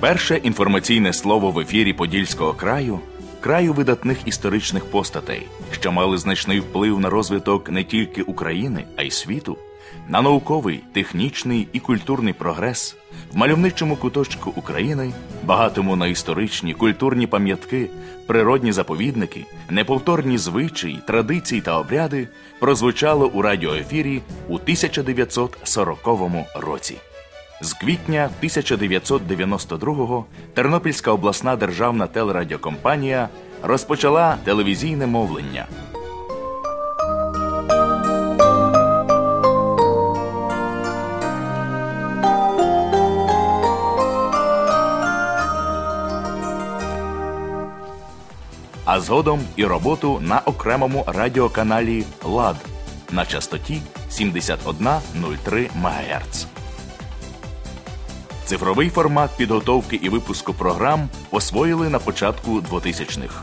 Перше інформаційне слово в ефірі Подільського краю краю видатних історичних постатей, що мали значний вплив на розвиток не тільки України, а й світу, на науковий, технічний і культурний прогрес в мальовничому куточку України, багатому на історичні, культурні пам'ятки, природні заповідники, неповторні звичаї, традиції та обряди прозвучало у радіоефірі у 1940 році. З квітня 1992-го Тернопільська обласна державна телерадіокомпанія розпочала телевізійне мовлення. А згодом і роботу на окремому радіоканалі Лад на частоті 71,03 МГц. Цифровий формат підготовки і випуску програм освоїли на початку 2000-х.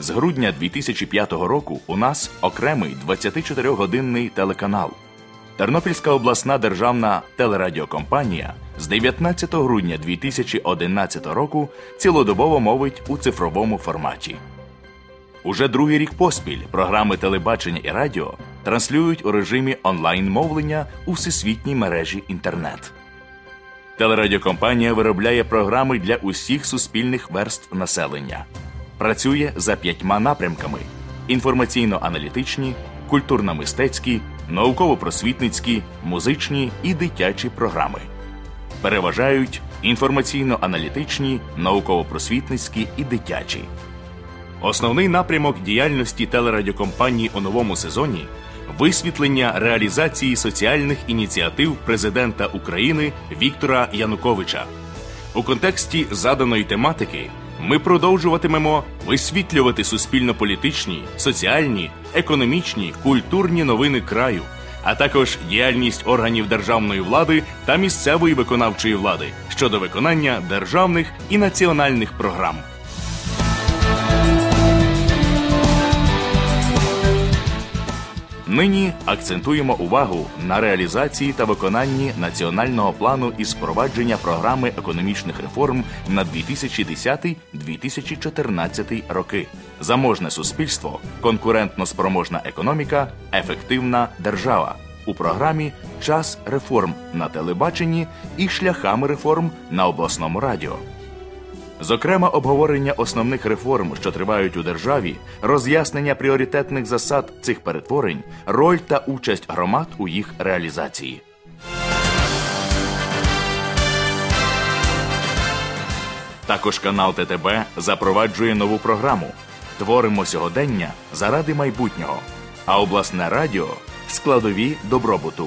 З грудня 2005 року у нас окремий 24-годинний телеканал. Тернопільська обласна державна телерадіокомпанія з 19 грудня 2011 року цілодобово мовить у цифровому форматі. Уже другий рік поспіль програми телебачення і радіо транслюють у режимі онлайн-мовлення у всесвітній мережі інтернет. Телерадіокомпанія виробляє програми для усіх суспільних верств населення. Працює за п'ятьма напрямками: інформаційно-аналітичні, культурно-мистецькі, науково-просвітницькі, музичні і дитячі програми. Переважають інформаційно-аналітичні, науково-просвітницькі і дитячі. Основний напрямок діяльності телерадіокомпанії у новому сезоні висвітлення реалізації соціальних ініціатив президента України Віктора Януковича. У контексті заданої тематики ми продовжуватимемо висвітлювати суспільно-політичні, соціальні, економічні, культурні новини краю, а також діяльність органів державної влади та місцевої виконавчої влади щодо виконання державних і національних програм. Нині акцентуємо увагу на реалізації та виконанні національного плану із впровадження програми економічних реформ на 2010-2014 роки. Заможне суспільство, конкурентно спроможна економіка, ефективна держава у програмі Час реформ на телебаченні і шляхами реформ на обласному радіо. Зокрема, обговорення основних реформ, що тривають у державі, роз'яснення пріоритетних засад цих перетворень, роль та участь громад у їх реалізації. Також канал ТТБ запроваджує нову програму Творимо сьогодення заради майбутнього, а обласне радіо складові добробуту,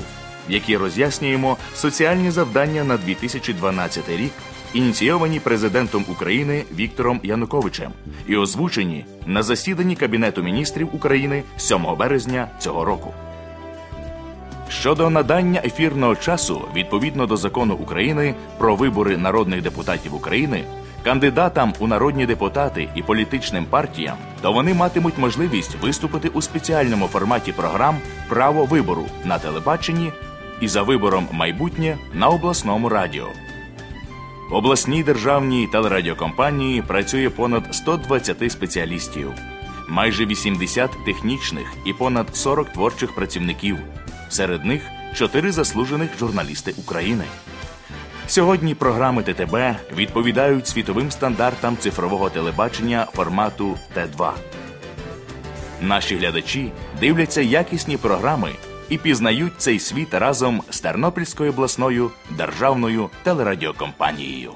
в якій роз'яснюємо соціальні завдання на 2012 рік ініційовані президентом України Віктором Януковичем і озвучені на засіданні Кабінету міністрів України 7 березня цього року. Щодо надання ефірного часу відповідно до закону України про вибори народних депутатів України кандидатам у народні депутати і політичним партіям, то вони матимуть можливість виступити у спеціальному форматі програм Право вибору на телебаченні і за вибором майбутнє на обласному радіо. В обласній державній телерадіокомпанії працює понад 120 спеціалістів, майже 80 технічних і понад 40 творчих працівників. Серед них 4 заслужених журналісти України. Сьогодні програми ТТБ відповідають світовим стандартам цифрового телебачення формату Т2. Наші глядачі дивляться якісні програми і пізнають цей світ разом з Тернопільською обласною державною телерадіокомпанією.